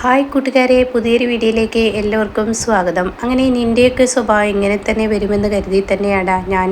Hi കൂട്ടുകാരെ പുതിയൊരു വീഡിയോയിലേക്ക് എല്ലാവർക്കും സ്വാഗതം. അങ്ങനെ നിന്റെയൊക്കെ സ്വഭാവം ഇങ്ങനെ തന്നെ വരുമെന്ന് കരുതി തന്നെയാണ് ഞാൻ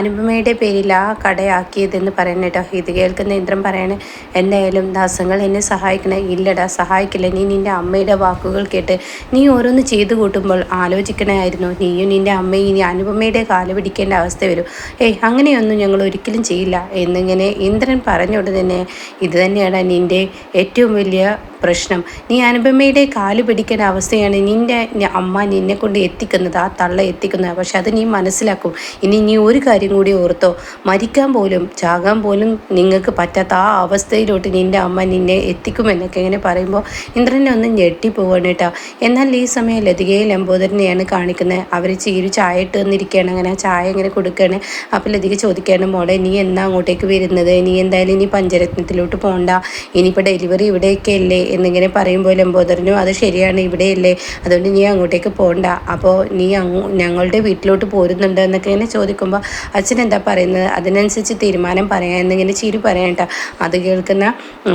അനുപമയുടെ പേരിൽ ആ കടയാക്കിയതെന്ന് പറയണം കേട്ടോ ഇത് കേൾക്കുന്ന ഇന്ദ്രൻ പറയണ എന്തായാലും ദാസങ്ങൾ എന്നെ സഹായിക്കണേ. ഇല്ലടാ സഹായിക്കില്ല. നീ നിന്റെ അമ്മയുടെ വാക്കുകൾ കേട്ട് നീ ഓരോന്ന് ചെയ്തു കൂട്ടുമ്പോൾ ആലോചിക്കണമായിരുന്നു നീയും നിന്റെ അമ്മയും ഇനി അനുപമയുടെ കാൽ പിടിക്കേണ്ട അവസ്ഥ വരും. ഏയ് അങ്ങനെയൊന്നും ഞങ്ങൾ ഒരിക്കലും ചെയ്യില്ല. എന്നിങ്ങനെ ഇന്ദ്രൻ പറഞ്ഞുകൊണ്ട് തന്നെ ഇത് തന്നെയാണ് നിന്റെ ഏറ്റവും വലിയ പ്രശ്നം. നീ അനുപമയുടെ കാൽ പിടിക്കുന്ന അവസ്ഥയാണ് നിന്റെ അമ്മ നിന്നെ കൊണ്ട് എത്തിക്കുന്നത് ആ തള്ള എത്തിക്കുന്നത്. പക്ഷെ അത് നീ മനസ്സിലാക്കും. ഇനി നീ ഒരു കാര്യം കൂടി ഓർത്തോ. മരിക്കാൻ പോലും ചാകാൻ പോലും നിങ്ങൾക്ക് പറ്റാത്ത ആ അവസ്ഥയിലോട്ട് നിന്റെ അമ്മ നിന്നെ എത്തിക്കുമെന്നൊക്കെ ഇങ്ങനെ പറയുമ്പോൾ ഇന്ദ്രനെ ഒന്ന് ഞെട്ടിപ്പോവാണ് കേട്ടോ. എന്നാൽ ഈ സമയം ലതികയെ ലംബോദരനെയാണ് കാണിക്കുന്നത്. അവർ ചീരു ചായ ഇട്ട് വന്നിരിക്കുകയാണ്. അങ്ങനെ ചായ ഇങ്ങനെ കൊടുക്കുകയാണ്. അപ്പോൾ ലതിക ചോദിക്കുകയാണ് മോളെ നീ എന്നാ അങ്ങോട്ടേക്ക് വരുന്നത്? നീ എന്തായാലും ഇനി പഞ്ചരത്നത്തിലോട്ട് പോകണ്ട ഇനിയിപ്പോൾ ഡെലിവറി ഇവിടെയൊക്കെ അല്ലേ? എന്നിങ്ങനെ പറയുമ്പോൾ ലംബോദരനും അത് ശരിയാണ് ഇവിടെയല്ലേ അതുകൊണ്ട് നീ അങ്ങോട്ടേക്ക് പോകണ്ട അപ്പോൾ നീ അങ്ങ് ഞങ്ങളുടെ വീട്ടിലോട്ട് പോരുന്നുണ്ട്? എന്നൊക്കെ ഇങ്ങനെ ചോദിക്കുമ്പോൾ അച്ഛൻ എന്താ പറയുന്നത്? അതിനനുസരിച്ച് തീരുമാനം പറയാം എന്നിങ്ങനെ ചിരി പറയണ്ട അത് കേൾക്കുന്ന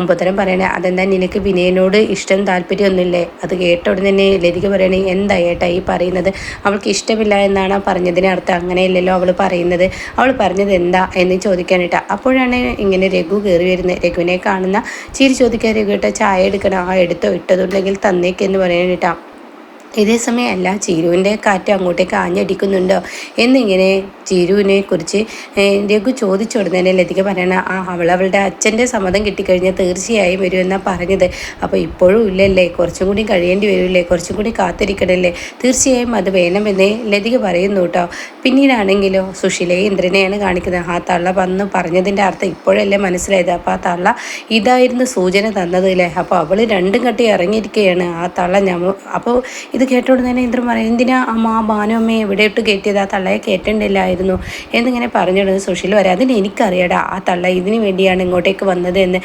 പുത്തരം പറയണേ അതെന്താ നിനക്ക് വിനയനോട് ഇഷ്ടം താല്പര്യമൊന്നുമില്ലേ? അത് കേട്ട ഉടനെ തന്നെ ലതിക പറയണേ എന്താ ഏട്ടാ ഈ പറയുന്നത്? അവൾക്ക് ഇഷ്ടമില്ല എന്നാണ് പറഞ്ഞതിന് അർത്ഥം? അങ്ങനെയല്ലല്ലോ അവൾ പറയുന്നത്. അവൾ പറഞ്ഞത് എന്താ? എന്ന് ചോദിക്കാനിട്ട അപ്പോഴാണ് ഇങ്ങനെ രഘു കയറി വരുന്നത്. രഘുവിനെ കാണുന്ന ചിരി ചോദിക്കാൻ രഘു കേട്ടോ ചായ എടുക്കണം ആ എടുത്തോ ഇട്ടതുണ്ടെങ്കിൽ തന്നേക്കെന്ന് പറയാനിട്ടാ. ഇതേസമയം അല്ല ചീരുവിന്റെ കാറ്റ് അങ്ങോട്ടേക്ക് ആഞ്ഞടിക്കുന്നുണ്ടോ? എന്നിങ്ങനെ ചിരുവിനെ കുറിച്ച് രഘു ചോദിച്ചു കൊടുത്തതിനെ ലതിക പറയണ ആ അവൾ അവളുടെ അച്ഛന്റെ സമ്മതം കിട്ടിക്കഴിഞ്ഞാൽ തീർച്ചയായും വരുമെന്നാണ് പറഞ്ഞത്. അപ്പോൾ ഇപ്പോഴും ഇല്ലല്ലേ? കുറച്ചും കൂടി കഴിയേണ്ടി വരില്ലേ? കുറച്ചും കൂടി കാത്തിരിക്കണല്ലേ? തീർച്ചയായും അത് വേണമെന്ന് ലതിക പറയുന്നു കേട്ടോ. പിന്നീടാണെങ്കിലോ? സുശീലെ ഇന്ദ്രനെയാണ് കാണിക്കുന്നത്. ആ തള്ള വന്ന് പറഞ്ഞതിന്റെ അർത്ഥം ഇപ്പോഴല്ലേ മനസ്സിലായത്. അപ്പോൾ ആ തള്ള ഇതായിരുന്നു സൂചന തന്നത് അല്ലേ? അപ്പോൾ അവൾ രണ്ടും കട്ടി ഇറങ്ങിയിരിക്കുകയാണ്. ആ തള്ള ഞമ്മ അപ്പോൾ ഇത് കേട്ടോണ്ട് തന്നെ ഇന്ദ്രൻ പറയും എന്തിനാ അമ്മ ആ ഭാനു അമ്മയെ എവിടെ ഇട്ട് കയറ്റിയത്? ആ തള്ളയെ കയറ്റണ്ടല്ലായിരുന്നു എന്നിങ്ങനെ പറഞ്ഞിടുന്നത് സുശീൽ വരെ അതിന് എനിക്കറിയടാ ആ തള്ള ഇതിനു വേണ്ടിയാണ് ഇങ്ങോട്ടേക്ക് വന്നത് എന്ന്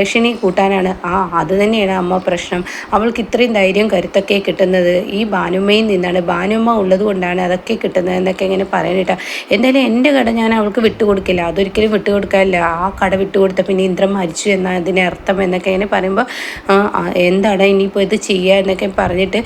ഏഷ്യനെ കൂട്ടാനാണ്. ആ അത് തന്നെയാണ് അമ്മ പ്രശ്നം. അവൾക്ക് ഇത്രയും ധൈര്യം കരുത്തൊക്കെ കിട്ടുന്നത് ഈ ഭാനുമ്മയിൽ നിന്നാണ്. ബാനുമ്മ ഉള്ളത് കൊണ്ടാണ് അതൊക്കെ കിട്ടുന്നത് എന്നൊക്കെ ഇങ്ങനെ പറയാനിട്ടാ എന്തായാലും എന്റെ കട ഞാൻ അവൾക്ക് വിട്ടുകൊടുക്കില്ല അതൊരിക്കലും വിട്ടുകൊടുക്കാനില്ല ആ കട വിട്ടുകൊടുത്ത പിന്നെ ഇന്ദ്രൻ മരിച്ചു എന്നാൽ അതിന്റെ അർത്ഥം എന്നൊക്കെ ഇങ്ങനെ പറയുമ്പോൾ എന്താണ് ഇനിയിപ്പോൾ ഇത് ചെയ്യുക എന്നൊക്കെ പറഞ്ഞിട്ട്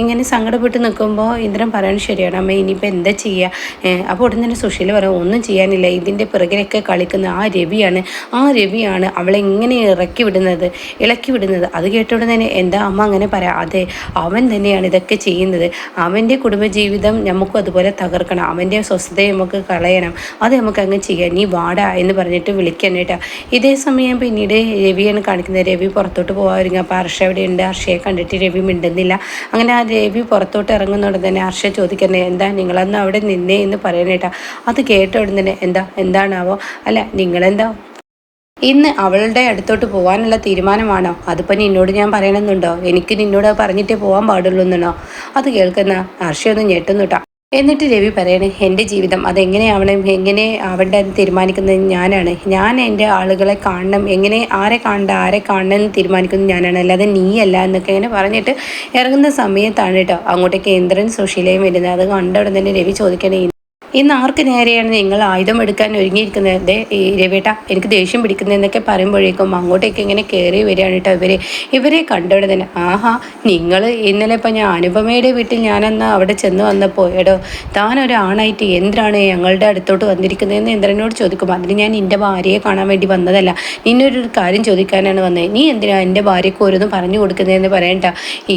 ഇങ്ങനെ സങ്കടപ്പെട്ട് നിൽക്കുമ്പോൾ ഇന്ദ്രൻ പറയണത് ശരിയാണ്. അമ്മ ഇനിയിപ്പോൾ എന്താ ചെയ്യുക അപ്പോൾ ഉടൻ തന്നെ സുശീല പറയും ഒന്നും ചെയ്യാനില്ല. ഇതിന്റെ പിറകിലൊക്കെ കളിക്കുന്ന ആ രവിയാണ്. ആ രവിയാണ് അവളെ ഇങ്ങനെ ഇറക്കി വിടുന്നത് ഇളക്കി വിടുന്നത്. അത് കേട്ട തന്നെ എന്താ അമ്മ അങ്ങനെ പറയാം? അതെ അവൻ തന്നെയാണ് ഇതൊക്കെ ചെയ്യുന്നത്. അവന്റെ കുടുംബജീവിതം നമുക്കും അതുപോലെ തകർക്കണം. അവന്റെ സ്വസ്ഥതയെ നമുക്ക് കളയണം. അത് നമുക്ക് അങ്ങ് ചെയ്യാം. നീ വാടാ എന്ന് പറഞ്ഞിട്ട് വിളിക്കാൻ കേട്ടോ. ഇതേ സമയം പിന്നീട് രവിയാണ് കാണിക്കുന്നത്. രവി പുറത്തോട്ട് പോകാൻ അപ്പോൾ ഹർഷ എവിടെയുണ്ട്? ഹർഷയെ കണ്ടിട്ട് രവി മിണ്ടുന്നില്ല. അങ്ങനെ ദേവി പുറത്തോട്ട് ഇറങ്ങുന്നോടെ തന്നെ ഹർഷ ചോദിക്കുന്നത് എന്താ നിങ്ങളന്ന് അവിടെ നിന്നേ? എന്ന് പറയണേട്ടാ അത് കേട്ട ഉടനെ തന്നെ എന്താ എന്താണാവോ? അല്ല നിങ്ങളെന്താ? ഇന്ന് അവളുടെ അടുത്തോട്ട് പോകാനുള്ള തീരുമാനമാണോ? അതിപ്പോൾ നിന്നോട് ഞാൻ പറയണമെന്നുണ്ടോ? എനിക്ക് നിന്നോട് പറഞ്ഞിട്ടേ പോകാൻ പാടുള്ളൂ എന്നോ അത് കേൾക്കുന്ന ഹർഷയൊന്ന് ഞെട്ടുന്നുട്ടാ എന്നിട്ട് രവി പറയണേ എന്റെ ജീവിതം അതെങ്ങനെയാവണം? എങ്ങനെ ആവണ്ട തീരുമാനിക്കുന്നത് ഞാനാണ്? ഞാൻ എന്റെ ആളുകളെ കാണണം. എങ്ങനെ ആരെ കാണണ്ട ആരെ കാണണം എന്ന് തീരുമാനിക്കുന്നത് ഞാനാണ്. അല്ലാതെ നീയല്ല എന്നൊക്കെ ഇങ്ങനെ പറഞ്ഞിട്ട് ഇറങ്ങുന്ന സമയത്താണ് കേട്ടോ അങ്ങോട്ടേക്ക് കേന്ദ്രൻ സുശീലയും വരുന്നത്. അത് കണ്ട ഉടൻ തന്നെ രവി ചോദിക്കണേ ഇന്ന് ആർക്ക് നേരെയാണ് നിങ്ങൾ ആയുധം എടുക്കാൻ ഒരുങ്ങിയിരിക്കുന്നത്? ഈ രവേട്ട എനിക്ക് ദേഷ്യം പിടിക്കുന്നതെന്നൊക്കെ പറയുമ്പോഴേക്കും അങ്ങോട്ടേക്ക് ഇങ്ങനെ കയറി വരികയാണ് കേട്ടോ ഇവർ ഇവരെ കണ്ടവിടെ തന്നെ ആഹാ നിങ്ങൾ ഇന്നലെ ഇപ്പം ഞാൻ അനുപമയുടെ വീട്ടിൽ ഞാനന്ന് അവിടെ ചെന്ന് വന്നപ്പോൾ എടോ താൻ ഒരാണായിട്ട് എന്തിനാണ് ഞങ്ങളുടെ അടുത്തോട്ട് വന്നിരിക്കുന്നതെന്ന് ഇന്ദ്രനോട് ചോദിക്കും അതിന് ഞാൻ എന്റെ ഭാര്യയെ കാണാൻ വേണ്ടി വന്നതല്ല. നിന്നൊരു കാര്യം ചോദിക്കാനാണ് വന്നത് നീ എന്തിനാ എന്റെ ഭാര്യയ്ക്ക് ഓരോന്നും പറഞ്ഞു കൊടുക്കുന്നതെന്ന് പറയണ്ട?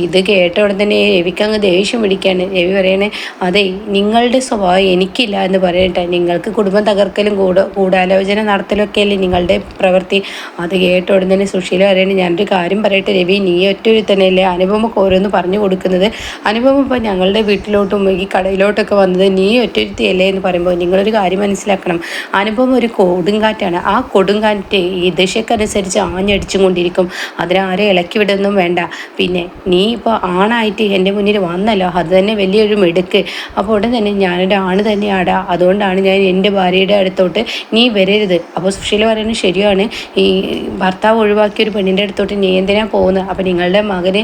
ഇത് കേട്ട ഉടൻ തന്നെ രവിക്ക് അങ്ങ് ദേഷ്യം പിടിക്കുകയാണ് രവി പറയണേ അതെ നിങ്ങളുടെ സ്വഭാവം എനിക്ക് എനിക്കില്ല എന്ന് പറയട്ടെ. നിങ്ങൾക്ക് കുടുംബം തകർക്കലും കൂട ഗൂഢാലോചന നടത്തലൊക്കെയല്ലേ നിങ്ങളുടെ പ്രവൃത്തി. അത് കേട്ട ഉടനെ സുശീല പറയണേ ഞാനൊരു കാര്യം പറയട്ടെ രവി നീ ഒറ്റൊരു തന്നെയല്ലേ അനുപമക്ക് ഓരോന്ന് പറഞ്ഞു കൊടുക്കുന്നത്. അനുപമ ഇപ്പോൾ ഞങ്ങളുടെ വീട്ടിലോട്ടും ഈ കടയിലോട്ടൊക്കെ വന്നത് നീ ഒറ്റൊരുത്തിയല്ലേ എന്ന് പറയുമ്പോൾ നിങ്ങളൊരു കാര്യം മനസ്സിലാക്കണം. അനുപമ ഒരു കൊടുങ്കാറ്റാണ്. ആ കൊടുങ്കാറ്റ് ഈ ദിശക്കനുസരിച്ച് ആഞ്ഞടിച്ചും കൊണ്ടിരിക്കും. അതിനാരെ ഇളക്കി വിടുന്നതും വേണ്ട. പിന്നെ നീ ഇപ്പോൾ ആണായിട്ട് എന്റെ മുന്നിൽ വന്നല്ലോ. അത് തന്നെ വലിയൊരു മെടുക്ക്. അപ്പോൾ ഉടൻ തന്നെ ഞാനൊരു ആണ് തന്നെ തന്നെയാടാ അതുകൊണ്ടാണ് ഞാൻ എന്റെ ഭാര്യയുടെ അടുത്തോട്ട് നീ വരരുത്. അപ്പോൾ സുശീല പറയുന്നത് ശരിയാണ്. ഈ ഭർത്താവ് ഒഴിവാക്കിയ ഒരു പെണ്ണിന്റെ അടുത്തോട്ട് നീ എന്തിനാ പോകുന്നത്? അപ്പോൾ നിങ്ങളുടെ മകന്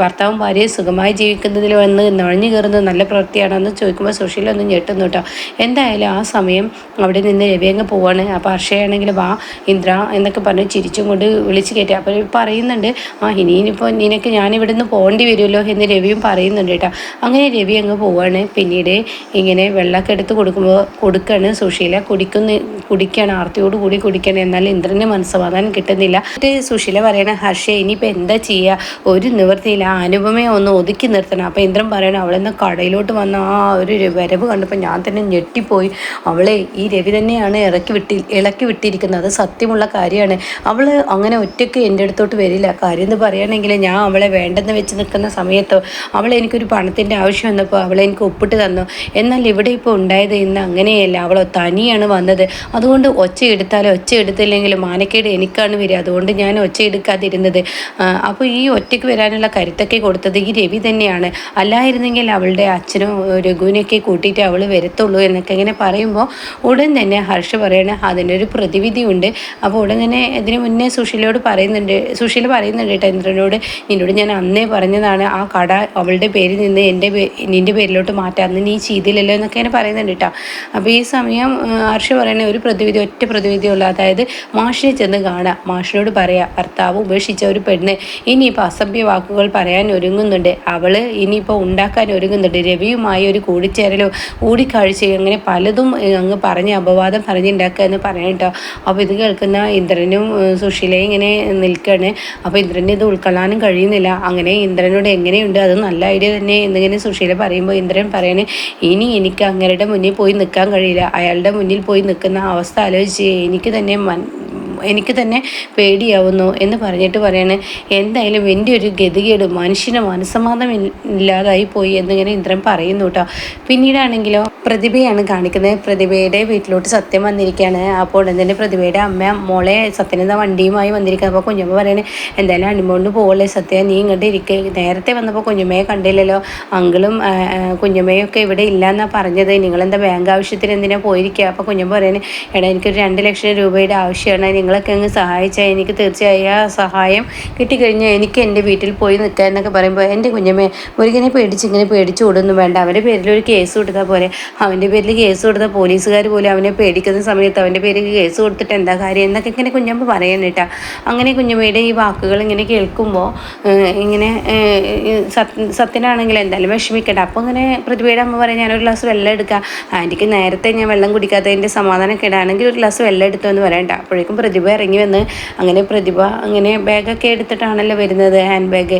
ഭർത്താവും ഭാര്യയും സുഖമായി ജീവിക്കുന്നതിൽ വന്ന് നുഴഞ്ഞു കയറുന്നത് നല്ല പ്രവൃത്തിയാണെന്ന് ചോദിക്കുമ്പോൾ സുശീല ഒന്നും ഞെട്ടുന്നു കേട്ടോ. എന്തായാലും ആ സമയം അവിടെ നിന്ന് രവിയങ്ങ് പോവാണ്. അപ്പോൾ ഹർഷയാണെങ്കിൽ വാ ഇന്ദ്ര എന്നൊക്കെ പറഞ്ഞ് ചിരിച്ചും കൊണ്ട് വിളിച്ച് കയറ്റി. അപ്പോൾ പറയുന്നുണ്ട് ആ ഇനിയിപ്പോൾ നിനക്ക് ഞാനിവിടെ നിന്ന് പോകേണ്ടി വരുമല്ലോ എന്ന് രവിയും പറയുന്നുണ്ട് കേട്ടോ. അങ്ങനെ രവി അങ്ങ് പോവാണ്. പിന്നീട് ഇങ്ങനെ വെള്ളമൊക്കെ എടുത്ത് കൊടുക്കുമ്പോൾ കൊടുക്കാണ് സുശീല. കുടിക്കുന്ന കുടിക്കണം ആർത്തിയോട് കൂടി കുടിക്കണം. എന്നാൽ ഇന്ദ്രന് മനസ്സമാധാനം കിട്ടുന്നില്ല. എന്നിട്ട് സുശീല പറയണ ഹർഷ ഇനിയിപ്പോൾ എന്താ ചെയ്യുക ഒരു നിവൃത്തിയില്ല. അനുപമയെ ഒന്ന് ഒതുക്കി നിർത്തണം. അപ്പോൾ ഇന്ദ്രൻ പറയണം അവളെന്ന് കടയിലോട്ട് വന്ന ആ ഒരു വരവ് കണ്ടപ്പോൾ ഞാൻ തന്നെ ഞെട്ടിപ്പോയി. അവളെ ഈ രവി തന്നെയാണ് ഇറക്കി വിട്ടി ഇളക്കി വിട്ടിരിക്കുന്നത്. അത് സത്യമുള്ള കാര്യമാണ്. അവൾ അങ്ങനെ ഒറ്റയ്ക്ക് എന്റെ അടുത്തോട്ട് വരില്ല. കാര്യം എന്ന് പറയുകയാണെങ്കിൽ ഞാൻ അവളെ വേണ്ടെന്ന് വെച്ച് നിൽക്കുന്ന സമയത്ത് അവൾ എനിക്കൊരു പണത്തിന്റെ ആവശ്യം വന്നപ്പോൾ അവളെ എനിക്ക് ഒപ്പിട്ട് തന്നു. എന്നാൽ ഇവിടെ ഇപ്പോൾ ഉണ്ടായത് ഇന്ന് അങ്ങനെയല്ല. അവൾ തനിയാണ് വന്നത്. അതുകൊണ്ട് ഒച്ച എടുത്താലോ ഒച്ച എടുത്തില്ലെങ്കിലും മാനക്കേട് എനിക്കാണ് വരിക. അതുകൊണ്ട് ഞാൻ ഒച്ച എടുക്കാതിരുന്നത്. അപ്പോൾ ഈ ഒറ്റയ്ക്ക് വരാനുള്ള കരുത്തൊക്കെ കൊടുത്തത് ഈ രവി തന്നെയാണ്. അല്ലായിരുന്നെങ്കിൽ അവളുടെ അച്ഛനും രഘുവിനെയൊക്കെ കൂട്ടിയിട്ട് അവൾ വരത്തുള്ളൂ എന്നൊക്കെ ഇങ്ങനെ പറയുമ്പോൾ ഉടൻ തന്നെ ഹർഷ പറയണ അതിന്റെ ഒരു പ്രതിവിധിയുണ്ട്. അപ്പോൾ ഉടൻ തന്നെ ഇതിന് മുന്നേ സുശീലയോട് പറയുന്നുണ്ട് സുശീല പറയുന്നുണ്ട് ചന്ദ്രനോട് നിന്നോട് ഞാൻ അന്നേ പറഞ്ഞതാണ് ആ കട അവളുടെ പേരിൽ നിന്ന് എന്റെ നിന്റെ പേരിലോട്ട് മാറ്റാമെന്ന് നീ ചെയ്തില്ലല്ലോ എന്നൊക്കെ ഇങ്ങനെ പറയുന്നുണ്ട് കേട്ടോ. അപ്പോൾ ഈ സമയം ഹർഷ പറയുന്ന ഒരു പ്രതിവിധി ഒറ്റ പ്രതിവിധിയുള്ള. അതായത് മാഷിനെ ചെന്ന് കാണുക. മാഷിനോട് പറയാം ഭർത്താവ് ഉപേക്ഷിച്ച ഒരു പെണ്ണ് ഇനിയിപ്പോൾ അസഭ്യ വാക്കുകൾ പറയാൻ ഒരുങ്ങുന്നുണ്ട്. അവൾ ഇനിയിപ്പോൾ ഉണ്ടാക്കാൻ ഒരുങ്ങുന്നുണ്ട്. രവിയുമായി ഒരു കൂടിച്ചേരലോ കൂടിക്കാഴ്ചയോ അങ്ങനെ പലതും അങ്ങ് പറഞ്ഞ് അപവാദം പറഞ്ഞുണ്ടാക്കുക എന്ന് പറയട്ടോ അപ്പോൾ ഇത് കേൾക്കുന്ന ഇന്ദ്രനും സുഷീലയും ഇങ്ങനെ നിൽക്കുകയാണ് അപ്പോൾ ഇന്ദ്രന് ഇത് ഉൾക്കൊള്ളാനും കഴിയുന്നില്ല. അങ്ങനെ ഇന്ദ്രനോട് എങ്ങനെയുണ്ട്? അത് നല്ല ഐഡിയ തന്നെ എന്നിങ്ങനെ സുഷീല പറയുമ്പോൾ ഇന്ദ്രൻ പറയണേ ഇനി എനിക്ക് അങ്ങരുടെ മുന്നിൽ പോയി നിൽക്കാൻ കഴിയില്ല. അയാളുടെ മുന്നിൽ പോയി നിൽക്കുന്ന അവസ്ഥ ആലോചിച്ച് എനിക്ക് തന്നെ എനിക്ക് തന്നെ പേടിയാവുന്നു എന്ന് പറഞ്ഞിട്ട് പറയാണ്. എന്തായാലും എന്റെ ഒരു ഗതികേട് മനുഷ്യന് മനസ്സമാധാനം ഇല്ലാതായി പോയി എന്നിങ്ങനെ ഇന്ദ്രൻ പറയുന്നു കേട്ടോ. പിന്നീടാണെങ്കിലോ പ്രതിഭയാണ് കാണിക്കുന്നത്. പ്രതിഭയുടെ വീട്ടിലോട്ട് സത്യം വന്നിരിക്കുകയാണ്. അപ്പോൾ എന്തിന്റെ പ്രതിഭയുടെ അമ്മ മോളെ സത്യനെന്ന വണ്ടിയുമായി വന്നിരിക്കുന്നത് അപ്പോൾ കുഞ്ഞമ്മ പറയണേ എന്തായാലും അണിമോണ്ട് പോകല്ലേ സത്യ? നീ ഇങ്ങോട്ട് ഇരിക്കുക നേരത്തെ വന്നപ്പോൾ കുഞ്ഞമ്മയെ കണ്ടില്ലല്ലോ. അങ്കിളും കുഞ്ഞമ്മയൊക്കെ ഇവിടെ ഇല്ല എന്നാണ് പറഞ്ഞത്. നിങ്ങളെന്താ ബാങ്ക് ആവശ്യത്തിന് എന്തിനാണ് പോയിരിക്കുക? അപ്പോൾ കുഞ്ഞമ്മ പറയണേ എടാ എനിക്കൊരു രണ്ട് ലക്ഷം രൂപയുടെ ആവശ്യമാണ്. നിങ്ങളൊക്കെ അങ്ങ് സഹായിച്ചാൽ എനിക്ക് തീർച്ചയായും ആ സഹായം കിട്ടിക്കഴിഞ്ഞാൽ എനിക്ക് എന്റെ വീട്ടിൽ പോയി നിൽക്കുക എന്നൊക്കെ പറയുമ്പോൾ എന്റെ കുഞ്ഞമ്മേ മുരുകനെ പേടിച്ച് ഇങ്ങനെ പേടിച്ചു കൊടുന്നു വേണ്ട അവന്റെ പേരിൽ ഒരു കേസ് കൊടുത്താൽ പോലെ അവന്റെ പേരിൽ കേസ് കൊടുത്താൽ പോലീസുകാർ പോലും അവനെ പേടിക്കുന്ന സമയത്ത് അവന്റെ പേരിൽ കേസ് കൊടുത്തിട്ട് എന്താ കാര്യം എന്നൊക്കെ ഇങ്ങനെ കുഞ്ഞമ്മ പറയാനിട്ടാ അങ്ങനെ കുഞ്ഞമ്മയുടെ ഈ വാക്കുകൾ ഇങ്ങനെ കേൾക്കുമ്പോൾ ഇങ്ങനെ സത്യനാണെങ്കിൽ എന്തായാലും വിഷമിക്കട്ടെ അപ്പോൾ ഇങ്ങനെ പ്രതിഭയുടെ അമ്മ പറയാം ഞാനൊരു ഗ്ലാസ് വെള്ളം എടുക്കാം. ആന്റിക്ക് നേരത്തെ ഞാൻ വെള്ളം കുടിക്കാത്തതിന്റെ സമാധാനം കേടാണെങ്കിൽ ഒരു ഗ്ലാസ് വെള്ളം എടുത്തു എന്ന് പറയണ്ട. അപ്പോഴേക്കും പ്രതിഭ ഇറങ്ങി വന്ന് അങ്ങനെ പ്രതിഭ അങ്ങനെ ബാഗൊക്കെ എടുത്തിട്ടാണല്ലോ വരുന്നത് ഹാൻഡ് ബാഗ്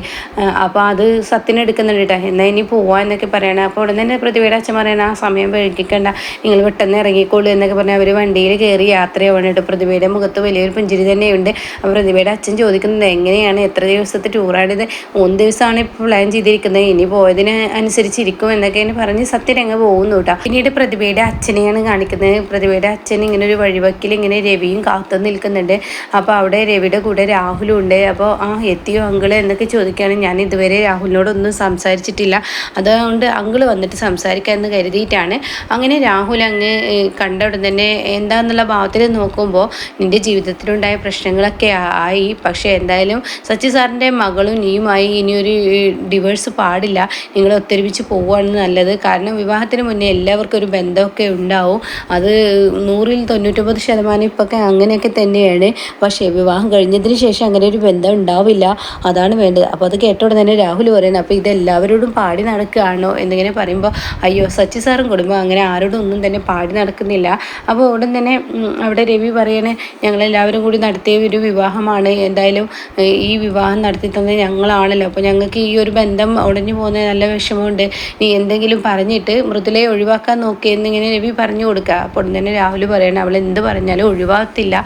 അപ്പോൾ അത് സത്യന് എടുക്കുന്നുണ്ട് കേട്ടോ എന്നാൽ ഇനി പോവാ എന്നൊക്കെ പറയണം. അപ്പോൾ ഉടനെ തന്നെ പ്രതിഭയുടെ അച്ഛൻ പറയണം ആ സമയം വഴുകിക്കണ്ട നിങ്ങൾ പെട്ടെന്ന് ഇറങ്ങിക്കോളൂ എന്നൊക്കെ പറഞ്ഞാൽ അവർ വണ്ടിയിൽ കയറി യാത്രയാവണം കേട്ടോ പ്രതിഭയുടെ മുഖത്ത് വലിയൊരു പുഞ്ചിരി തന്നെയുണ്ട്. അപ്പോൾ പ്രതിഭയുടെ അച്ഛൻ ചോദിക്കുന്നത് എങ്ങനെയാണ്? എത്ര ദിവസത്തെ ടൂറാണിത് മൂന്ന് ദിവസമാണ് ഇപ്പോൾ പ്ലാൻ ചെയ്തിരിക്കുന്നത്. ഇനി പോയതിന് അനുസരിച്ചിരിക്കും എന്നൊക്കെ പറഞ്ഞ് സത്യരംഗ പോകുന്നു കേട്ടോ പിന്നീട് പ്രതിഭയുടെ അച്ഛനെയാണ് കാണിക്കുന്നത്. പ്രതിഭയുടെ അച്ഛൻ ഇങ്ങനെ ഒരു വഴിവക്കിൽ ഇങ്ങനെ രവിയും കാത്തു നിൽക്കുന്നുണ്ട് അപ്പോൾ അവിടെ രവിയുടെ കൂടെ രാഹുലും ഉണ്ട്. അപ്പോൾ ആ എത്തിയോ അങ്കിൾ എന്നൊക്കെ ചോദിക്കുകയാണ്. ഞാൻ ഇതുവരെ രാഹുലിനോടൊന്നും സംസാരിച്ചിട്ടില്ല. അതുകൊണ്ട് അങ്കിൾ വന്നിട്ട് സംസാരിക്കുക എന്ന് കരുതിയിട്ടാണ്. അങ്ങനെ രാഹുൽ അങ്ങ് കണ്ട ഉടൻ തന്നെ എന്താന്നുള്ള ഭാവത്തിൽ നോക്കുമ്പോൾ നിന്റെ ജീവിതത്തിലുണ്ടായ പ്രശ്നങ്ങളൊക്കെ ആയി. പക്ഷേ എന്തായാലും സച്ചി സാറിന്റെ മകളും നീയുമായി ഇനിയൊരു ഡിവേഴ്സ് പാടില്ല. നിങ്ങൾ ഒത്തൊരുമിച്ച് പോവുകയാണ് നല്ലത്. കാരണം വിവാഹത്തിന് മുന്നേ എല്ലാവർക്കും ഒരു ബന്ധമൊക്കെ ഉണ്ടാവും. അത് നൂറിൽ തൊണ്ണൂറ്റൊമ്പത് ശതമാനം ഇപ്പൊക്കെ അങ്ങനെയൊക്കെ തന്നെയാണ്. പക്ഷേ വിവാഹം കഴിഞ്ഞതിന് ശേഷം അങ്ങനെ ഒരു ബന്ധം ഉണ്ടാവില്ല. അതാണ് വേണ്ടത്. അപ്പോൾ അത് ഉടനെ തന്നെ രാഹുൽ പറയുന്നത് അപ്പോൾ ഇതെല്ലാവരോടും പാടി നടക്കുകയാണോ? എന്നിങ്ങനെ പറയുമ്പോൾ അയ്യോ സച്ചി സാറും കുടുംബം അങ്ങനെ ആരോടും ഒന്നും തന്നെ പാടി നടക്കുന്നില്ല. അപ്പോൾ ഉടൻ തന്നെ അവിടെ രവി പറയണേ ഞങ്ങളെല്ലാവരും കൂടി നടത്തിയ ഒരു വിവാഹമാണ്. എന്തായാലും ഈ വിവാഹം നടത്തി തന്നെ ഞങ്ങളാണല്ലോ. അപ്പോൾ ഞങ്ങൾക്ക് ഈ ഒരു ബന്ധം ഉടഞ്ഞു പോകുന്ന നല്ല വിഷമമുണ്ട്. നീ എന്തെങ്കിലും പറഞ്ഞിട്ട് മൃദുലയെ ഒഴിവാക്കാൻ നോക്കിയെന്നിങ്ങനെ രവി പറഞ്ഞു കൊടുക്കുക. അപ്പോൾ ഉടൻ തന്നെ രാഹുൽ പറയണം അവൾ എന്ത് പറഞ്ഞാലും ഒഴിവാകത്തില്ല.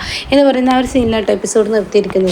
പറയുന്ന ആ ഒരു സീനിലാട്ടോ എപ്പിസോഡ് നിർത്തിയിരിക്കുന്നത്.